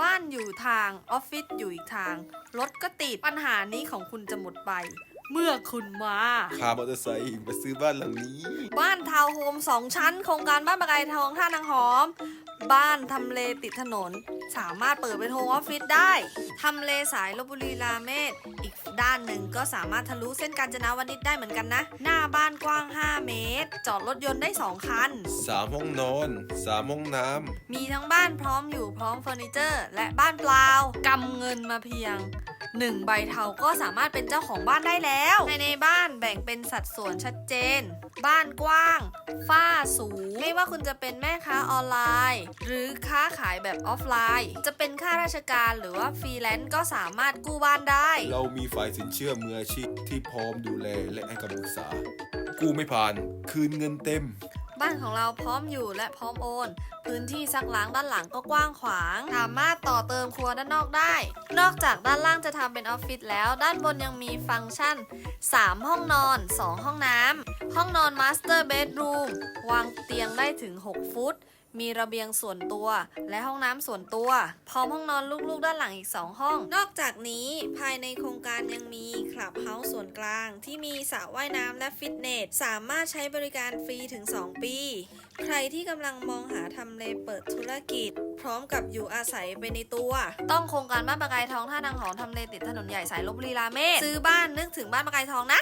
บ้านอยู่ทาง ออฟฟิศอยู่อีกทาง รถก็ติด ปัญหานี้ของคุณจะหมดไป เมื่อคุณมา ขับมอเตอร์ไซค์มาซื้อบ้านหลังนี้ บ้านทาวน์โฮมสองชั้น โครงการบ้านประกายทองท่านางหอม บ้านทำเลติดถนน สามารถเปิดเป็นโฮมออฟฟิศได้ทำเลสายลบบุรีราเมศอีกด้านหนึ่งก็สามารถทะลุเส้นกาญจนาวนิชได้เหมือนกันนะ หน้าบ้านกว้าง 5 เมตร จอดรถยนต์ได้ 2 คัน สามห้องนอนสามห้องน้มีทั้งบ้านพร้อมอยู่พร้อมเฟอร์นิเจอร์ และบ้านเปล่ากำเงินมาเพียงหนึ่งใบเทาก็สามารถเป็นเจ้าของบ้านได้แล้วภายในบ้านแบ่งเป็นสัดส่วนชัดเจน บ้านกว้าง ฝ้าสูง ไม่ว่าคุณจะเป็นแม่ค้าออนไลน์ หรือค้าขายแบบออฟไลน์ จะเป็นข้าราชการหรือว่าฟรีแลนซ์ก็สามารถกู้บ้านได้ เรามีฝ่ายสินเชื่อมืออาชีพที่พร้อมดูแลและให้คำปรึกษา กู้ไม่ผ่าน คืนเงินเต็ม บ้านของเราพร้อมอยู่และพร้อมโอน พื้นที่ซักล้างด้านหลังก็กว้างขวาง สามารถต่อเติมครัวด้านนอกได้ นอกจากด้านล่างจะทำเป็นออฟฟิศแล้ว ด้านบนยังมีฟังก์ชัน 3 ห้องนอน 2 ห้องน้ำห้องนอนมาสเตอร์เบดรูมวางเตียงได้ถึง 6 ฟุต มีระเบียงส่วนตัว และห้องน้ำส่วนตัว พร้อมห้องนอนลูกๆด้านหลังอีก 2 ห้อง นอกจากนี้ภายในโครงการยังมีคลับเฮาส์ส่วนกลาง ที่มีสระว่ายน้ำและฟิตเนส สามารถใช้บริการฟรีถึง 2 ปี ใครที่กำลังมองหาทำเลเปิดธุรกิจ พร้อมกับอยู่อาศัยไปในตัว ต้องโครงการบ้านประกายทองท่านางหอมทำเลติดถนนใหญ่สายลบบุรีราเมศซื้อบ้านนึกถึงบ้านประกายทองนะ